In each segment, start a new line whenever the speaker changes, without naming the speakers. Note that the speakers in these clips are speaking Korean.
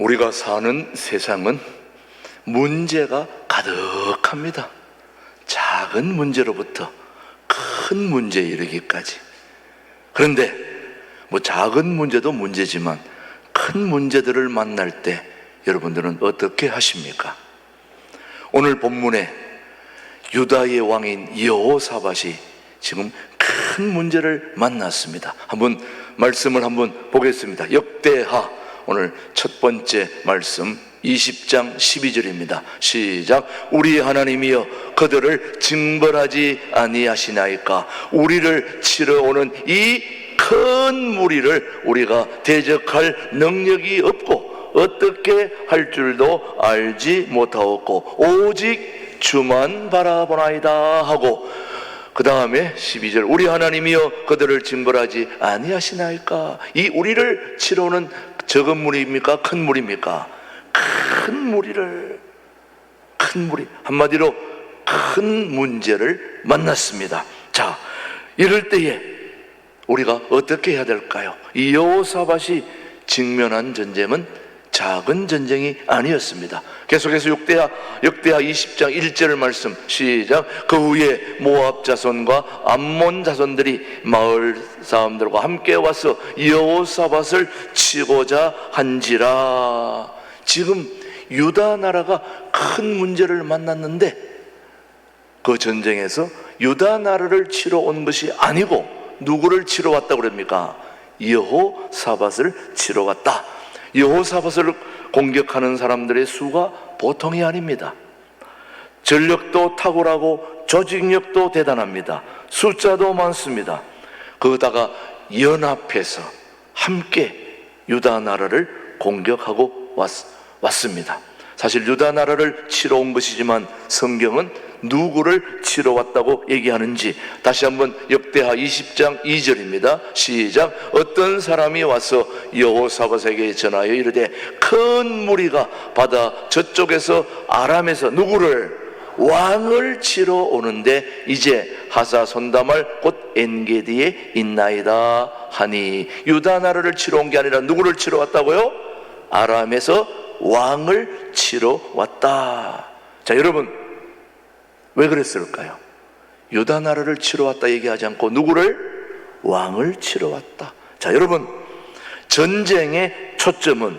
우리가 사는 세상은 문제가 가득합니다. 작은 문제로부터 큰 문제에 이르기까지. 그런데 뭐 작은 문제도 문제지만 큰 문제들을 만날 때 여러분들은 어떻게 하십니까? 오늘 본문에 유다의 왕인 여호사밧이 지금 큰 문제를 만났습니다. 한번 말씀을 한번 보겠습니다. 역대하 오늘 첫 번째 말씀 20장 12절입니다. 시작. 우리 하나님이여 그들을 징벌하지 아니하시나이까 우리를 치러 오는 이 큰 무리를 우리가 대적할 능력이 없고 어떻게 할 줄도 알지 못하였고 오직 주만 바라보나이다 하고 그 다음에 12절 우리 하나님이여 그들을 징벌하지 아니하시나이까 이 우리를 치러오는 적은 무리입니까? 큰 무리입니까? 큰 무리를 큰 무리 한마디로 큰 문제를 만났습니다. 자 이럴 때에 우리가 어떻게 해야 될까요? 이 여호사밧이 직면한 전쟁은 작은 전쟁이 아니었습니다. 계속해서 역대하 역대하 20장 1절 말씀 시작. 그 후에 모압 자손과 암몬 자손들이 마을 사람들과 함께 와서 여호사밧을 치고자 한지라. 지금 유다 나라가 큰 문제를 만났는데 그 전쟁에서 유다 나라를 치러 온 것이 아니고 누구를 치러 왔다고 그럽니까? 여호사밧을 치러 왔다. 여호사밧을 공격하는 사람들의 수가 보통이 아닙니다. 전력도 탁월하고 조직력도 대단합니다. 숫자도 많습니다. 거기다가 연합해서 함께 유다 나라를 공격하고 왔, 왔습니다. 사실 유다 나라를 치러 온 것이지만 성경은 누구를 치러 왔다고 얘기하는지 다시 한번 역대하 20장 2절입니다. 시작. 어떤 사람이 와서 여호사밧에게 전하여 이르되 큰 무리가 바다 저쪽에서 아람에서 누구를 왕을 치러 오는데 이제 하사 손담할 곧 엔게디에 있나이다 하니 유다 나라를 치러 온 게 아니라 누구를 치러 왔다고요? 아람에서 왕을 치러 왔다. 자, 여러분 왜 그랬을까요? 유다 나라를 치러 왔다 얘기하지 않고 누구를 왕을 치러 왔다. 자, 여러분 전쟁의 초점은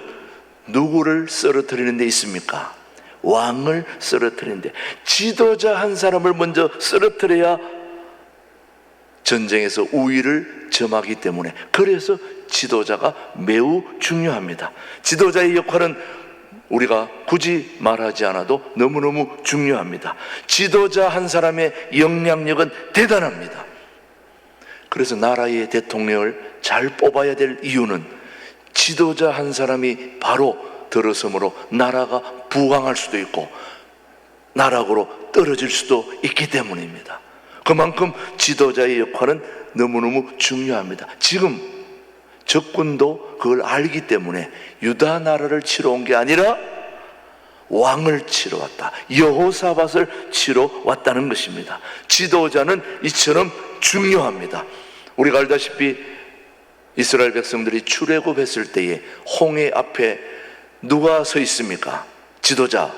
누구를 쓰러뜨리는 데 있습니까? 왕을 쓰러뜨리는데 지도자 한 사람을 먼저 쓰러뜨려야 전쟁에서 우위를 점하기 때문에 그래서 지도자가 매우 중요합니다. 지도자의 역할은 우리가 굳이 말하지 않아도 너무너무 중요합니다. 지도자 한 사람의 영향력은 대단합니다. 그래서 나라의 대통령을 잘 뽑아야 될 이유는 지도자 한 사람이 바로 들어섬으로 나라가 부강할 수도 있고 나락으로 떨어질 수도 있기 때문입니다. 그만큼 지도자의 역할은 너무너무 중요합니다. 지금 적군도 그걸 알기 때문에 유다 나라를 치러 온 게 아니라 왕을 치러 왔다. 여호사밧을 치러 왔다는 것입니다. 지도자는 이처럼 중요합니다. 우리가 알다시피 이스라엘 백성들이 출애굽했을 때에 홍해 앞에 누가 서 있습니까? 지도자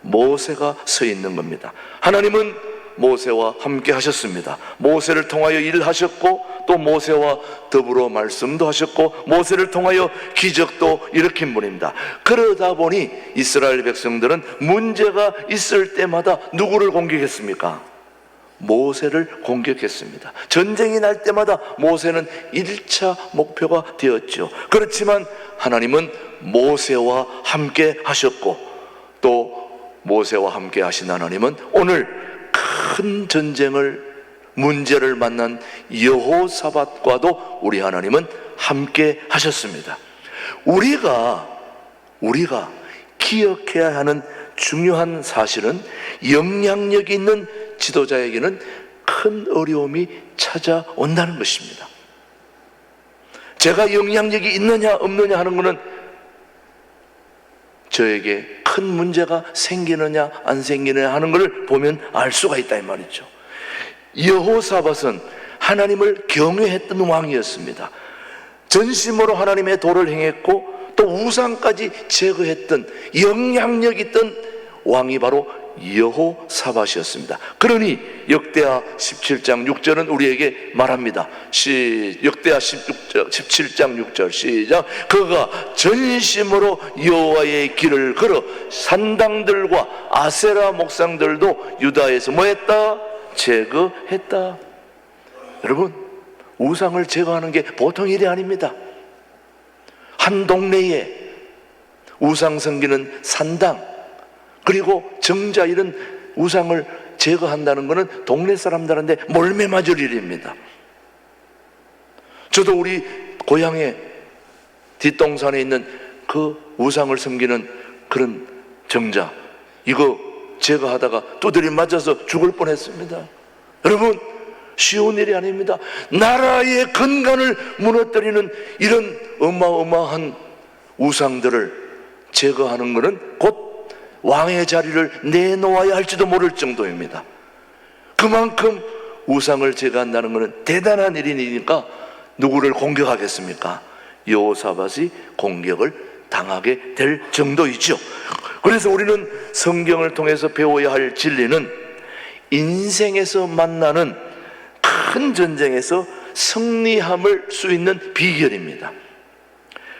모세가 서 있는 겁니다. 하나님은 모세와 함께 하셨습니다. 모세를 통하여 일을 하셨고 또 모세와 더불어 말씀도 하셨고 모세를 통하여 기적도 일으킨 분입니다. 그러다 보니 이스라엘 백성들은 문제가 있을 때마다 누구를 공격했습니까? 모세를 공격했습니다. 전쟁이 날 때마다 모세는 1차 목표가 되었죠. 그렇지만 하나님은 모세와 함께 하셨고 또 모세와 함께 하신 하나님은 오늘 큰 전쟁을 문제를 만난 여호사밧과도 우리 하나님은 함께 하셨습니다. 우리가 우리가 기억해야 하는 중요한 사실은 영향력 있는 지도자에게는 큰 어려움이 찾아온다는 것입니다. 제가 영향력이 있느냐 없느냐 하는 것은 저에게 큰 문제가 생기느냐 안 생기느냐 하는 것을 보면 알 수가 있다 이 말이죠. 여호사밧은 하나님을 경외했던 왕이었습니다. 전심으로 하나님의 도를 행했고 또 우상까지 제거했던 영향력 있던 왕이 바로 여호사밧이었습니다. 그러니 역대하 17장 6절은 우리에게 말합니다. 시 역대하 16절, 17장 6절 시작. 그가 전심으로 여호와의 길을 걸어 산당들과 아세라 목상들도 유다에서 뭐했다? 제거했다. 여러분 우상을 제거하는 게 보통 일이 아닙니다. 한 동네에 우상 섬기는 산당 그리고 정자 이런 우상을 제거한다는 것은 동네 사람들한테 몰매 맞을 일입니다. 저도 우리 고향에 뒷동산에 있는 그 우상을 섬기는 그런 정자 이거 제거하다가 두드리 맞아서 죽을 뻔했습니다. 여러분 쉬운 일이 아닙니다. 나라의 근간을 무너뜨리는 이런 어마어마한 우상들을 제거하는 것은 곧 왕의 자리를 내놓아야 할지도 모를 정도입니다. 그만큼 우상을 제거한다는 것은 대단한 일이니까 누구를 공격하겠습니까? 여호사밧이 공격을 당하게 될 정도이죠. 그래서 우리는 성경을 통해서 배워야 할 진리는 인생에서 만나는 큰 전쟁에서 승리함을 수 있는 비결입니다.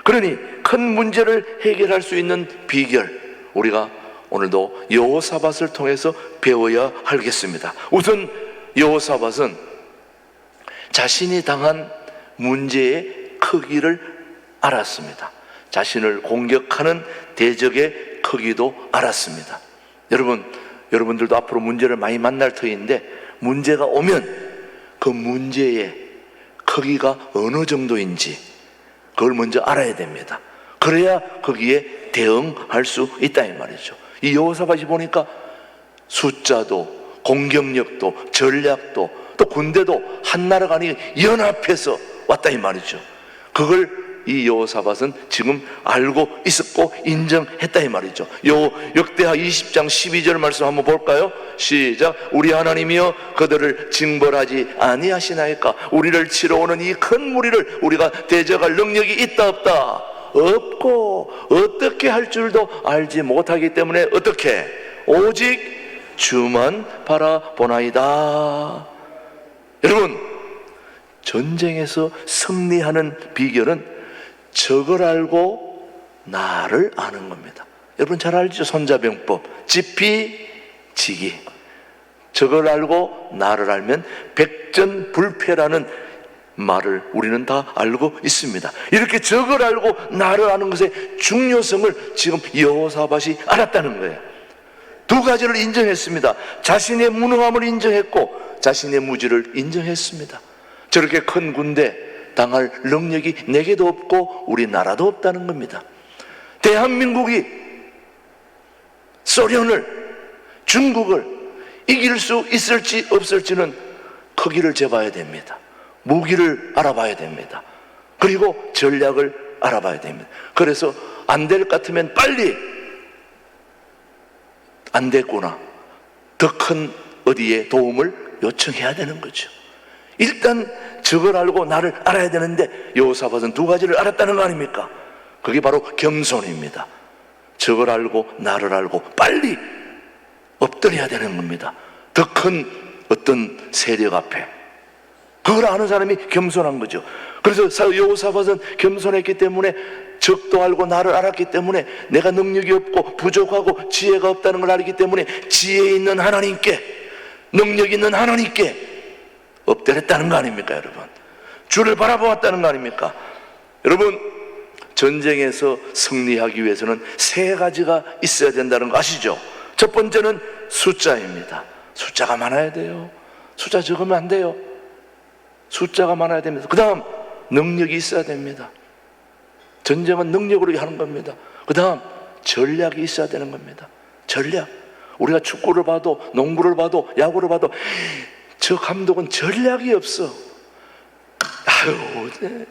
그러니 큰 문제를 해결할 수 있는 비결 우리가 오늘도 여호사밧을 통해서 배워야 하겠습니다. 우선 여호사밧은 자신이 당한 문제의 크기를 알았습니다. 자신을 공격하는 대적의 크기도 알았습니다. 여러분, 여러분들도 앞으로 문제를 많이 만날 터인데 문제가 오면 그 문제의 크기가 어느 정도인지 그걸 먼저 알아야 됩니다. 그래야 거기에 대응할 수 있다 이 말이죠. 이 여호사밧이 보니까 숫자도 공격력도 전략도 또 군대도 한 나라가 아니 연합해서 왔다 이 말이죠. 그걸 이 여호사밧은 지금 알고 있었고 인정했다 이 말이죠. 요 역대하 20장 12절 말씀 한번 볼까요? 시작. 우리 하나님이여 그들을 징벌하지 아니하시나이까? 우리를 치러 오는 이 큰 무리를 우리가 대적할 능력이 있다 없다? 없고 어떻게 할 줄도 알지 못하기 때문에 어떻게 오직 주만 바라보나이다. 여러분 전쟁에서 승리하는 비결은 적을 알고 나를 아는 겁니다. 여러분 잘 알죠? 손자병법. 지피지기. 적을 알고 나를 알면 백전불패라는 말을 우리는 다 알고 있습니다. 이렇게 적을 알고 나를 아는 것의 중요성을 지금 여호사밧이 알았다는 거예요. 두 가지를 인정했습니다. 자신의 무능함을 인정했고 자신의 무지를 인정했습니다. 저렇게 큰 군대 당할 능력이 내게도 없고 우리나라도 없다는 겁니다. 대한민국이 소련을 중국을 이길 수 있을지 없을지는 크기를 재봐야 됩니다. 무기를 알아봐야 됩니다. 그리고 전략을 알아봐야 됩니다. 그래서 안 될 것 같으면 빨리 안 됐구나. 더 큰 어디에 도움을 요청해야 되는 거죠. 일단 적을 알고 나를 알아야 되는데 여호사밧은 두 가지를 알았다는 거 아닙니까? 그게 바로 겸손입니다. 적을 알고 나를 알고 빨리 엎드려야 되는 겁니다. 더 큰 어떤 세력 앞에 그걸 아는 사람이 겸손한 거죠. 그래서 여호사밧은 겸손했기 때문에 적도 알고 나를 알았기 때문에 내가 능력이 없고 부족하고 지혜가 없다는 걸 알기 때문에 지혜 있는 하나님께 능력 있는 하나님께 엎드렸다는 거 아닙니까, 여러분? 주를 바라보았다는 거 아닙니까? 여러분, 전쟁에서 승리하기 위해서는 세 가지가 있어야 된다는 거 아시죠? 첫 번째는 숫자입니다. 숫자가 많아야 돼요. 숫자 적으면 안 돼요. 숫자가 많아야 됩니다. 그 다음, 능력이 있어야 됩니다. 전쟁은 능력으로 하는 겁니다. 그 다음, 전략이 있어야 되는 겁니다. 전략. 우리가 축구를 봐도, 농구를 봐도, 야구를 봐도, 저 감독은 전략이 없어. 아유, 네.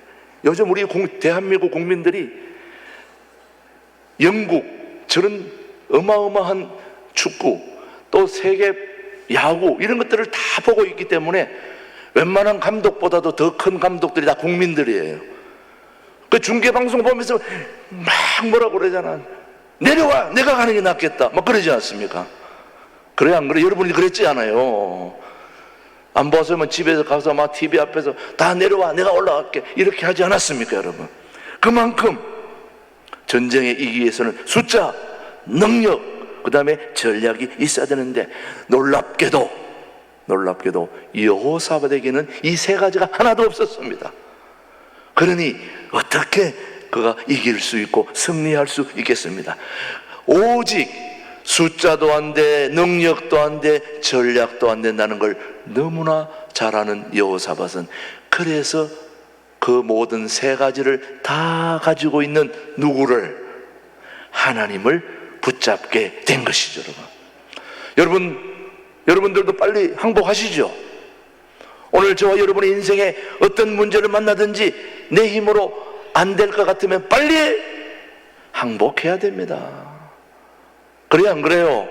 요즘 우리 공, 대한민국 국민들이 영국 저런 어마어마한 축구 또 세계 야구 이런 것들을 다 보고 있기 때문에 웬만한 감독보다도 더 큰 감독들이 다 국민들이에요. 그그 중계 방송 보면서 막 뭐라고 그러잖아. 내려와, 내가 가는 게 낫겠다. 막 그러지 않습니까? 그래 안 그래? 여러분이 그랬지 않아요. 안 벗으면 집에서 가서 막 TV 앞에서 다 내려와, 내가 올라갈게. 이렇게 하지 않았습니까, 여러분? 그만큼 전쟁에 이기기 위해서는 숫자, 능력, 그 다음에 전략이 있어야 되는데 놀랍게도, 놀랍게도 여호사밧에게는 이 세 가지가 하나도 없었습니다. 그러니 어떻게 그가 이길 수 있고 승리할 수 있겠습니다. 오직 숫자도 안 돼, 능력도 안 돼, 전략도 안 된다는 걸 너무나 잘 아는 여호사밧은 그래서 그 모든 세 가지를 다 가지고 있는 누구를 하나님을 붙잡게 된 것이죠, 여러분. 여러분, 여러분들도 빨리 항복하시죠. 오늘 저와 여러분의 인생에 어떤 문제를 만나든지 내 힘으로 안 될 것 같으면 빨리 항복해야 됩니다. 그래야 안 그래요?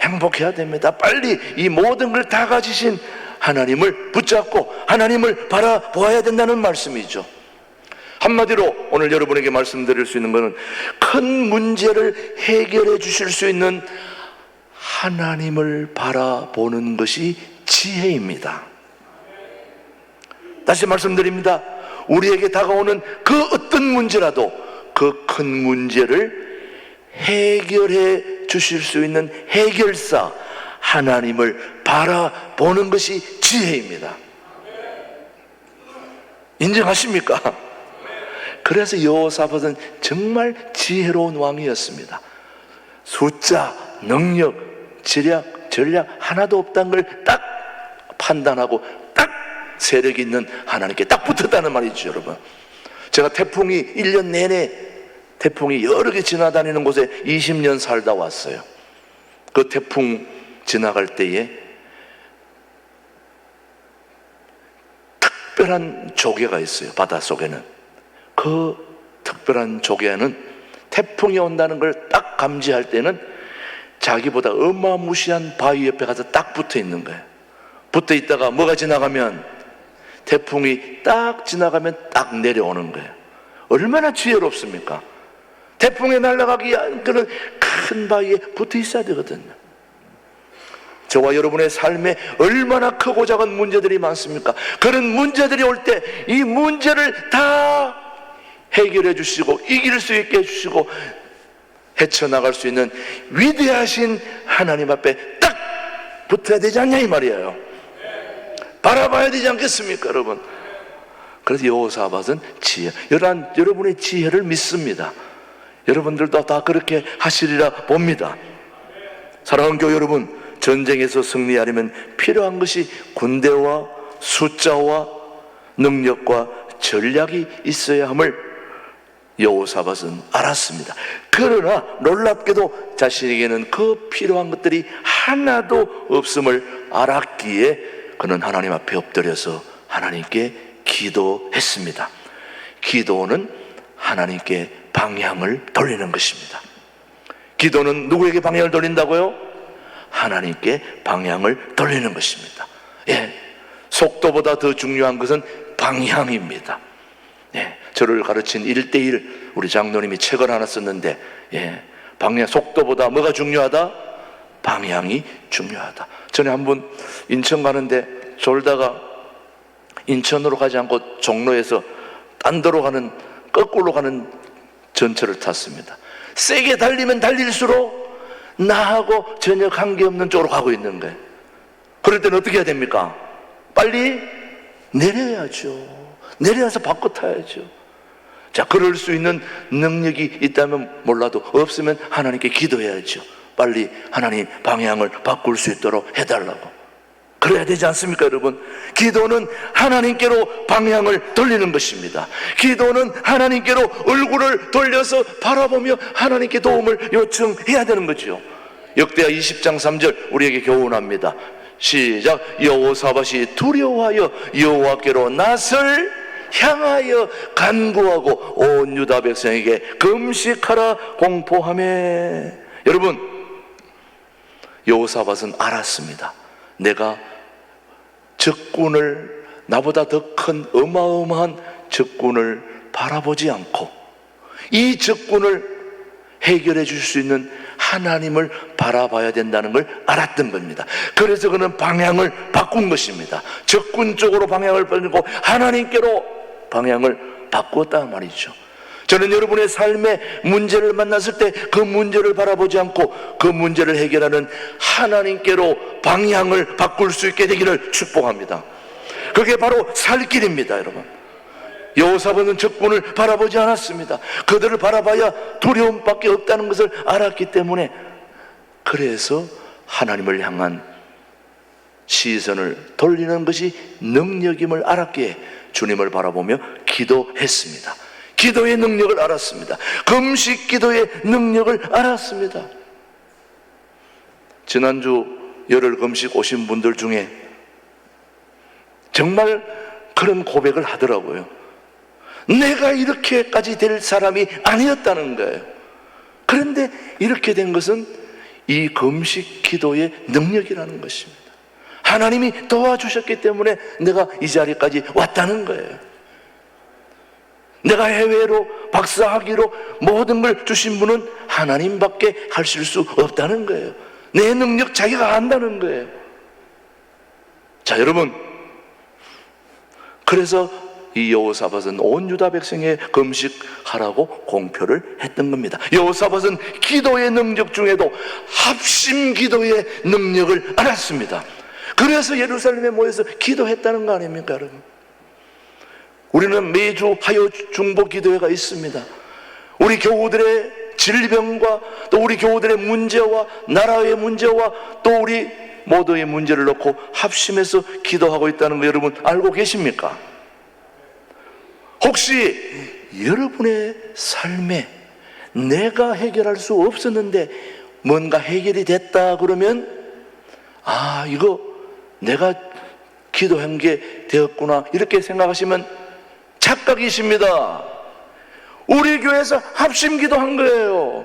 행복해야 됩니다. 빨리 이 모든 걸 다 가지신 하나님을 붙잡고 하나님을 바라보아야 된다는 말씀이죠. 한마디로 오늘 여러분에게 말씀드릴 수 있는 것은 큰 문제를 해결해 주실 수 있는 하나님을 바라보는 것이 지혜입니다. 다시 말씀드립니다. 우리에게 다가오는 그 어떤 문제라도 그 큰 문제를 해결해 주실 수 있는 해결사 하나님을 바라보는 것이 지혜입니다. 인정하십니까? 그래서 여호사밧은 정말 지혜로운 왕이었습니다. 숫자, 능력, 지략, 전략 하나도 없다는 걸 딱 판단하고 딱 세력 있는 하나님께 딱 붙었다는 말이죠, 여러분. 제가 태풍이 1년 내내 태풍이 여러 개 지나다니는 곳에 20년 살다 왔어요. 그 태풍 지나갈 때에 특별한 조개가 있어요. 바닷속에는. 그 특별한 조개는 태풍이 온다는 걸 딱 감지할 때는 자기보다 어마무시한 바위 옆에 가서 딱 붙어 있는 거예요. 붙어 있다가 뭐가 지나가면 태풍이 딱 지나가면 딱 내려오는 거예요. 얼마나 지혜롭습니까? 태풍에 날아가기 그런 큰 바위에 붙어 있어야 되거든요. 저와 여러분의 삶에 얼마나 크고 작은 문제들이 많습니까? 그런 문제들이 올 때 이 문제를 다 해결해 주시고 이길 수 있게 해 주시고 헤쳐나갈 수 있는 위대하신 하나님 앞에 딱 붙어야 되지 않냐 이 말이에요. 바라봐야 되지 않겠습니까, 여러분? 그래서 여호사밧은 지혜, 여러분, 여러분의 지혜를 믿습니다. 여러분들도 다 그렇게 하시리라 봅니다. 사랑하는 교회 여러분, 전쟁에서 승리하려면 필요한 것이 군대와 숫자와 능력과 전략이 있어야 함을 여호사밧은 알았습니다. 그러나 놀랍게도 자신에게는 그 필요한 것들이 하나도 없음을 알았기에 그는 하나님 앞에 엎드려서 하나님께 기도했습니다. 기도는 하나님께 방향을 돌리는 것입니다. 기도는 누구에게 방향을 돌린다고요? 하나님께 방향을 돌리는 것입니다. 예. 속도보다 더 중요한 것은 방향입니다. 예. 저를 가르친 1대1 우리 장로님이 책을 하나 썼는데, 예. 방향, 속도보다 뭐가 중요하다? 방향이 중요하다. 전에 한 번 인천 가는데 졸다가 인천으로 가지 않고 종로에서 딴 데로 가는, 거꾸로 가는 전철을 탔습니다. 세게 달리면 달릴수록 나하고 전혀 관계없는 쪽으로 가고 있는 거예요. 그럴 때는 어떻게 해야 됩니까? 빨리 내려야죠. 내려서 바꿔 타야죠. 자, 그럴 수 있는 능력이 있다면 몰라도 없으면 하나님께 기도해야죠. 빨리 하나님 방향을 바꿀 수 있도록 해달라고. 그래야 되지 않습니까, 여러분? 기도는 하나님께로 방향을 돌리는 것입니다. 기도는 하나님께로 얼굴을 돌려서 바라보며 하나님께 도움을 요청해야 되는 거죠. 역대하 20장 3절 우리에게 교훈합니다. 시작 여호사밧이 두려워하여 여호와께로 낯을 향하여 간구하고 온 유다 백성에게 금식하라 공포하며 여러분 여호사밧은 알았습니다. 내가 적군을 나보다 더 큰 어마어마한 적군을 바라보지 않고 이 적군을 해결해 줄 수 있는 하나님을 바라봐야 된다는 걸 알았던 겁니다. 그래서 그는 방향을 바꾼 것입니다. 적군 쪽으로 방향을 바꾸고 하나님께로 방향을 바꾸었다 말이죠. 저는 여러분의 삶의 문제를 만났을 때 그 문제를 바라보지 않고 그 문제를 해결하는 하나님께로 방향을 바꿀 수 있게 되기를 축복합니다. 그게 바로 살 길입니다, 여러분. 여호사밧은 적군을 바라보지 않았습니다. 그들을 바라봐야 두려움밖에 없다는 것을 알았기 때문에 그래서 하나님을 향한 시선을 돌리는 것이 능력임을 알았기에 주님을 바라보며 기도했습니다. 기도의 능력을 알았습니다. 금식 기도의 능력을 알았습니다. 지난주 열흘 금식 오신 분들 중에 정말 그런 고백을 하더라고요. 내가 이렇게까지 될 사람이 아니었다는 거예요. 그런데 이렇게 된 것은 이 금식 기도의 능력이라는 것입니다. 하나님이 도와주셨기 때문에 내가 이 자리까지 왔다는 거예요. 내가 해외로 박사학위로 모든 걸 주신 분은 하나님밖에 하실 수 없다는 거예요. 내 능력 자기가 안다는 거예요. 자, 여러분. 그래서 이 여호사밧은 온 유다 백성의 금식하라고 공표를 했던 겁니다. 여호사밧은 기도의 능력 중에도 합심 기도의 능력을 알았습니다. 그래서 예루살렘에 모여서 기도했다는 거 아닙니까, 여러분? 우리는 매주 하여 중보 기도회가 있습니다. 우리 교우들의 질병과 또 우리 교우들의 문제와 나라의 문제와 또 우리 모두의 문제를 놓고 합심해서 기도하고 있다는 거 여러분 알고 계십니까? 혹시 여러분의 삶에 내가 해결할 수 없었는데 뭔가 해결이 됐다 그러면 아, 이거 내가 기도한 게 되었구나 이렇게 생각하시면 착각이십니다. 우리 교회에서 합심 기도한 거예요.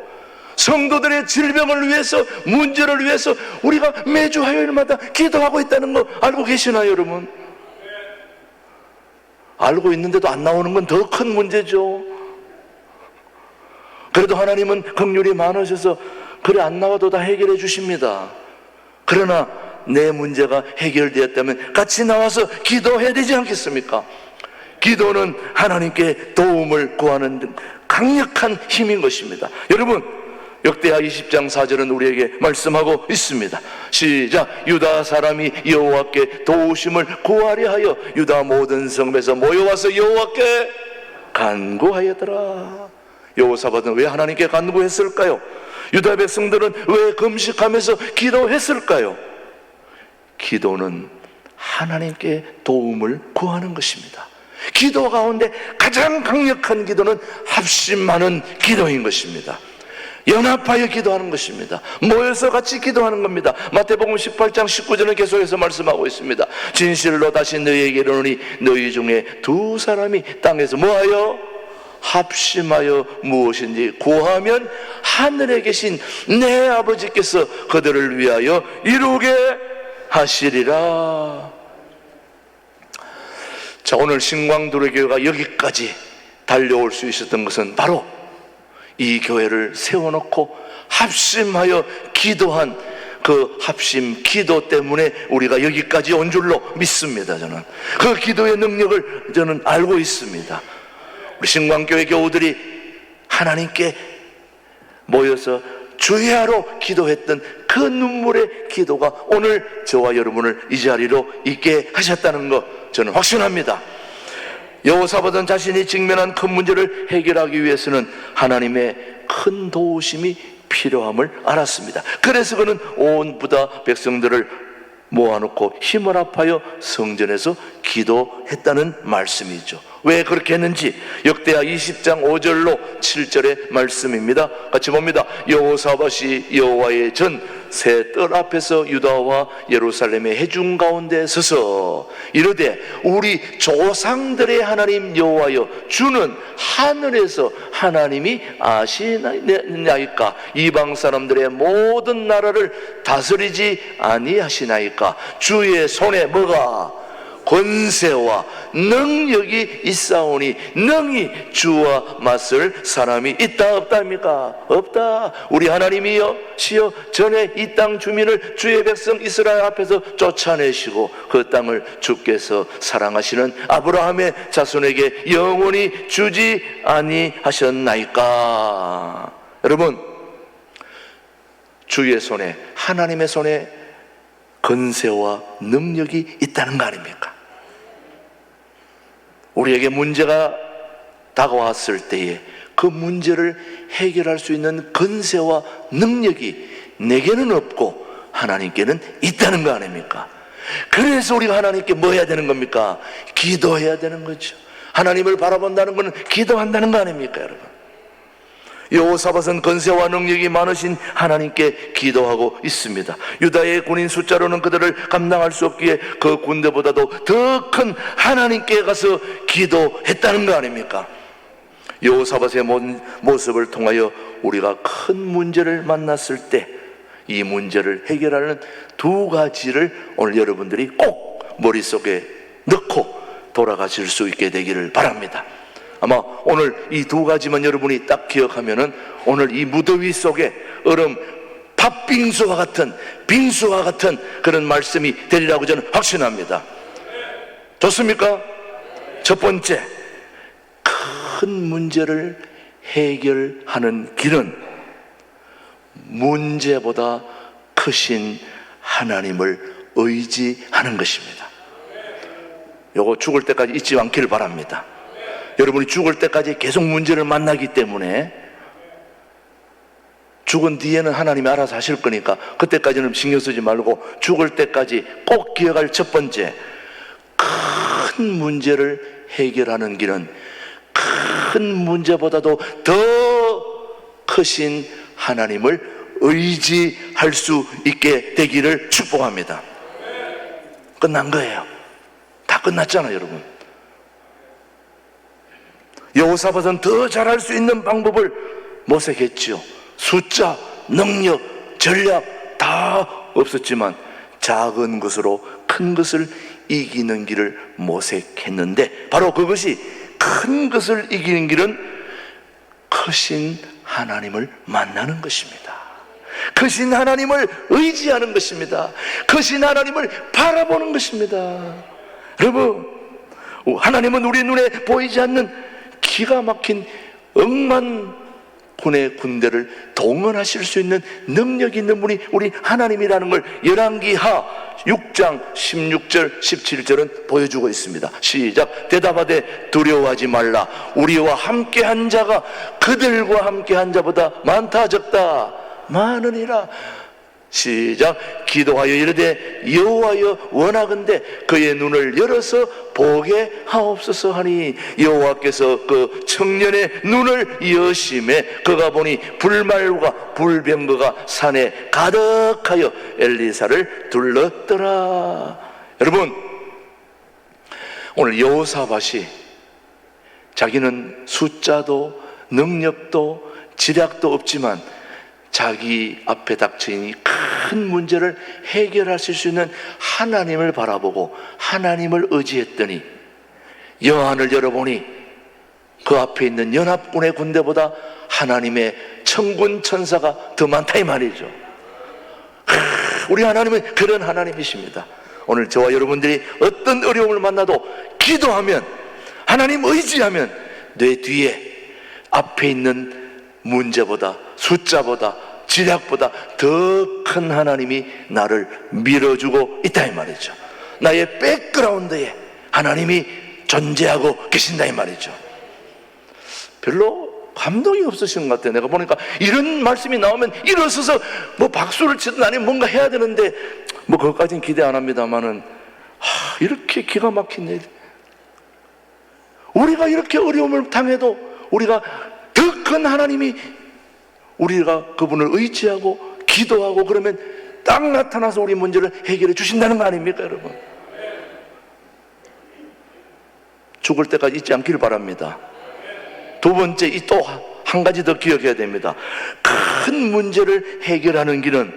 성도들의 질병을 위해서, 문제를 위해서 우리가 매주 화요일마다 기도하고 있다는 거 알고 계시나요, 여러분? 알고 있는데도 안 나오는 건 더 큰 문제죠. 그래도 하나님은 긍휼이 많으셔서 그래 안 나와도 다 해결해 주십니다. 그러나 내 문제가 해결되었다면 같이 나와서 기도해야 되지 않겠습니까? 기도는 하나님께 도움을 구하는 강력한 힘인 것입니다. 여러분, 역대하 20장 4절은 우리에게 말씀하고 있습니다. 시작. 유다 사람이 여호와께 도우심을 구하려 하여 유다 모든 성에서 모여와서 여호와께 간구하였더라. 여호사밧은 왜 하나님께 간구했을까요? 유다 백성들은 왜 금식하면서 기도했을까요? 기도는 하나님께 도움을 구하는 것입니다. 기도 가운데 가장 강력한 기도는 합심하는 기도인 것입니다. 연합하여 기도하는 것입니다. 모여서 같이 기도하는 겁니다. 마태복음 18장 19절은 계속해서 말씀하고 있습니다. 진실로 다시 너희에게 이르노니 너희 중에 두 사람이 땅에서 뭐하여 합심하여 무엇인지 구하면 하늘에 계신 내 아버지께서 그들을 위하여 이루게 하시리라. 자, 오늘 신광도로 교회가 여기까지 달려올 수 있었던 것은 바로 이 교회를 세워놓고 합심하여 기도한 그 합심 기도 때문에 우리가 여기까지 온 줄로 믿습니다. 저는 그 기도의 능력을 저는 알고 있습니다. 우리 신광교회 교우들이 하나님께 모여서 주야로 기도했던 그 눈물의 기도가 오늘 저와 여러분을 이 자리로 있게 하셨다는 거 저는 확신합니다. 여호사밧은 자신이 직면한 큰 문제를 해결하기 위해서는 하나님의 큰 도우심이 필요함을 알았습니다. 그래서 그는 온 부다 백성들을 모아놓고 힘을 합하여 성전에서 기도했다는 말씀이죠. 왜 그렇게 했는지 역대하 20장 5절로 7절의 말씀입니다. 같이 봅니다. 여호사밧이 여호와의 전 새 뜰 앞에서 유다와 예루살렘의 해중 가운데 서서 이르되 우리 조상들의 하나님 여호와여 주는 하늘에서 하나님이 아시나이까 이방 사람들의 모든 나라를 다스리지 아니하시나이까 주의 손에 뭐가 권세와 능력이 있사오니 능히 주와 맞설 사람이 있다 없다입니까? 없다. 우리 하나님이여 시여 전에 이 땅 주민을 주의 백성 이스라엘 앞에서 쫓아내시고 그 땅을 주께서 사랑하시는 아브라함의 자손에게 영원히 주지 아니하셨나이까? 여러분 주의 손에 하나님의 손에 건세와 능력이 있다는 거 아닙니까? 우리에게 문제가 다가왔을 때에 그 문제를 해결할 수 있는 건세와 능력이 내게는 없고 하나님께는 있다는 거 아닙니까? 그래서 우리가 하나님께 뭐 해야 되는 겁니까? 기도해야 되는 거죠. 하나님을 바라본다는 것은 기도한다는 거 아닙니까, 여러분? 여호사밧은 건세와 능력이 많으신 하나님께 기도하고 있습니다. 유다의 군인 숫자로는 그들을 감당할 수 없기에 그 군대보다도 더 큰 하나님께 가서 기도했다는 거 아닙니까? 여호사밧의 모- 모습을 통하여 우리가 큰 문제를 만났을 때 이 문제를 해결하는 두 가지를 오늘 여러분들이 꼭 머릿속에 넣고 돌아가실 수 있게 되기를 바랍니다. 아마 오늘 이 두 가지만 여러분이 딱 기억하면은 오늘 이 무더위 속에 얼음 팥빙수와 같은 빙수와 같은 그런 말씀이 되리라고 저는 확신합니다. 좋습니까? 첫 번째, 큰 문제를 해결하는 길은 문제보다 크신 하나님을 의지하는 것입니다. 요거 죽을 때까지 잊지 않기를 바랍니다. 여러분이 죽을 때까지 계속 문제를 만나기 때문에 죽은 뒤에는 하나님이 알아서 하실 거니까 그때까지는 신경 쓰지 말고 죽을 때까지 꼭 기억할 첫 번째 큰 문제를 해결하는 길은 큰 문제보다도 더 크신 하나님을 의지할 수 있게 되기를 축복합니다. 끝난 거예요. 다 끝났잖아요, 여러분. 여호사밧은 더 잘할 수 있는 방법을 모색했지요. 숫자, 능력, 전략 다 없었지만 작은 것으로 큰 것을 이기는 길을 모색했는데 바로 그것이 큰 것을 이기는 길은 크신 하나님을 만나는 것입니다. 크신 하나님을 의지하는 것입니다. 크신 하나님을 바라보는 것입니다. 여러분, 하나님은 우리 눈에 보이지 않는 기가 막힌 억만 군의 군대를 동원하실 수 있는 능력 있는 분이 우리 하나님이라는 걸 열왕기하 6장 16절 17절은 보여주고 있습니다. 시작. 대답하되 두려워하지 말라. 우리와 함께 한 자가 그들과 함께 한 자보다 많다 적다. 많으니라 시작. 기도하여 이르되 여호와여 원하건대 그의 눈을 열어서 보게 하옵소서 하니 여호와께서 그 청년의 눈을 여심해 그가 보니 불말과 불병거가 산에 가득하여 엘리사를 둘렀더라. 여러분 오늘 여호사밭이 자기는 숫자도 능력도 지략도 없지만 자기 앞에 닥쳐있는 큰 문제를 해결하실 수 있는 하나님을 바라보고 하나님을 의지했더니 여한을 열어보니 그 앞에 있는 연합군의 군대보다 하나님의 천군 천사가 더 많다 이 말이죠. 우리 하나님은 그런 하나님이십니다. 오늘 저와 여러분들이 어떤 어려움을 만나도 기도하면 하나님 의지하면 내 뒤에 앞에 있는 문제보다 숫자보다 지략보다 더 큰 하나님이 나를 밀어주고 있다 이 말이죠. 나의 백그라운드에 하나님이 존재하고 계신다 이 말이죠. 별로 감동이 없으신 것 같아요. 내가 보니까 이런 말씀이 나오면 일어서서 뭐 박수를 치든 아니면 뭔가 해야 되는데 뭐 그것까지는 기대 안 합니다만은 하, 이렇게 기가 막힌 일. 우리가 이렇게 어려움을 당해도 우리가 더 큰 하나님이 우리가 그분을 의지하고 기도하고 그러면 딱 나타나서 우리 문제를 해결해 주신다는 거 아닙니까, 여러분? 죽을 때까지 잊지 않기를 바랍니다. 두 번째, 이 또 한 가지 더 기억해야 됩니다. 큰 문제를 해결하는 길은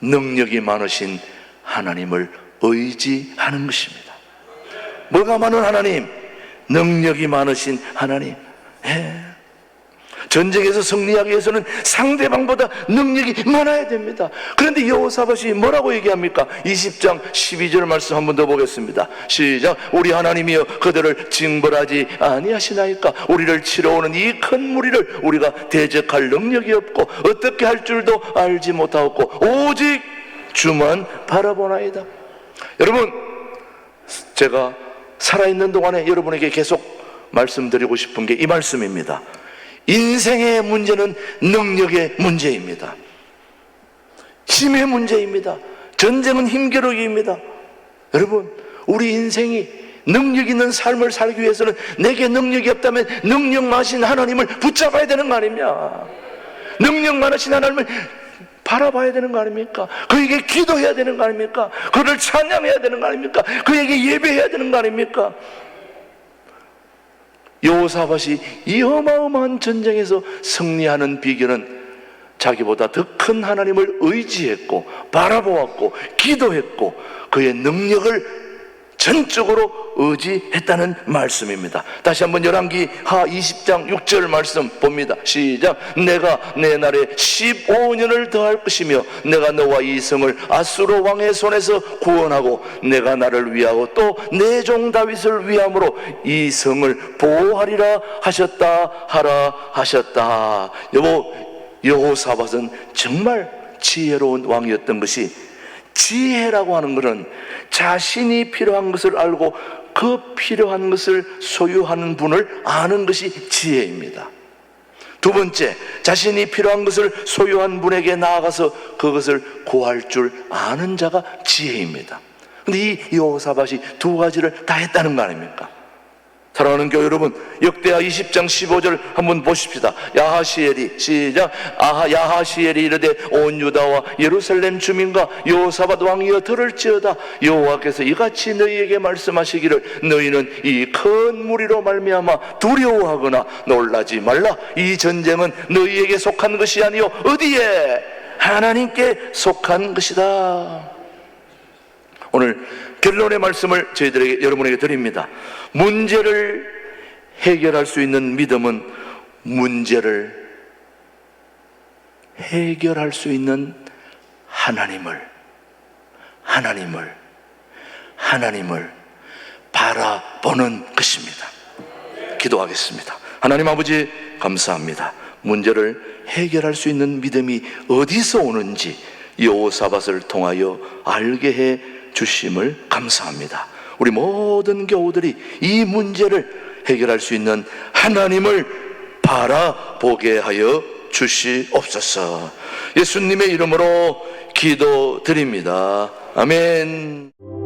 능력이 많으신 하나님을 의지하는 것입니다. 뭐가 많은 하나님? 능력이 많으신 하나님. 예. 전쟁에서 승리하기 위해서는 상대방보다 능력이 많아야 됩니다. 그런데 여호사밧이 뭐라고 얘기합니까? 20장 12절 말씀 한 번 더 보겠습니다. 시작. 우리 하나님이여 그들을 징벌하지 아니하시나이까? 우리를 치러 오는 이 큰 무리를 우리가 대적할 능력이 없고 어떻게 할 줄도 알지 못하고 오직 주만 바라보나이다. 여러분, 제가 살아있는 동안에 여러분에게 계속 말씀드리고 싶은 게 이 말씀입니다. 인생의 문제는 능력의 문제입니다. 힘의 문제입니다. 전쟁은 힘겨루기입니다. 여러분, 우리 인생이 능력 있는 삶을 살기 위해서는 내게 능력이 없다면 능력 많으신 하나님을 붙잡아야 되는 거 아니냐? 능력 많으신 하나님을 바라봐야 되는 거 아닙니까? 그에게 기도해야 되는 거 아닙니까? 그를 찬양해야 되는 거 아닙니까? 그에게 예배해야 되는 거 아닙니까? 여호사밧이 이 어마어마한 전쟁에서 승리하는 비결은 자기보다 더 큰 하나님을 의지했고 바라보았고 기도했고 그의 능력을 전적으로 의지했다는 말씀입니다. 다시 한번 열왕기 하 20장 6절 말씀 봅니다. 시작. 내가 내 날에 15년을 더할 것이며 내가 너와 이 성을 아수르 왕의 손에서 구원하고 내가 나를 위하고 또 내 종 다윗을 위함으로 이 성을 보호하리라 하셨다 하라 하셨다. 여보 여호사밧은 정말 지혜로운 왕이었던 것이 지혜라고 하는 것은 자신이 필요한 것을 알고 그 필요한 것을 소유하는 분을 아는 것이 지혜입니다. 두 번째, 자신이 필요한 것을 소유한 분에게 나아가서 그것을 구할 줄 아는 자가 지혜입니다. 근데 이 여호사밧이 두 가지를 다 했다는 거 아닙니까? 사랑하는 교회 여러분, 역대하 20장 15절 한번 보십시다. 야하시엘이 시작. 아하 야하시엘이 이르되 온 유다와 예루살렘 주민과 여호사밧 왕이여 들을지어다. 여호와께서 이같이 너희에게 말씀하시기를 너희는 이 큰 무리로 말미암아 두려워하거나 놀라지 말라. 이 전쟁은 너희에게 속한 것이 아니요 어디에 하나님께 속한 것이다. 오늘 결론의 말씀을 저희들에게 여러분에게 드립니다. 문제를 해결할 수 있는 믿음은 문제를 해결할 수 있는 하나님을 하나님을 하나님을 바라보는 것입니다. 기도하겠습니다. 하나님 아버지 감사합니다. 문제를 해결할 수 있는 믿음이 어디서 오는지 여호사밧을 통하여 알게 해 주심을 감사합니다. 우리 모든 교우들이 이 문제를 해결할 수 있는 하나님을 바라보게 하여 주시옵소서. 예수님의 이름으로 기도드립니다. 아멘.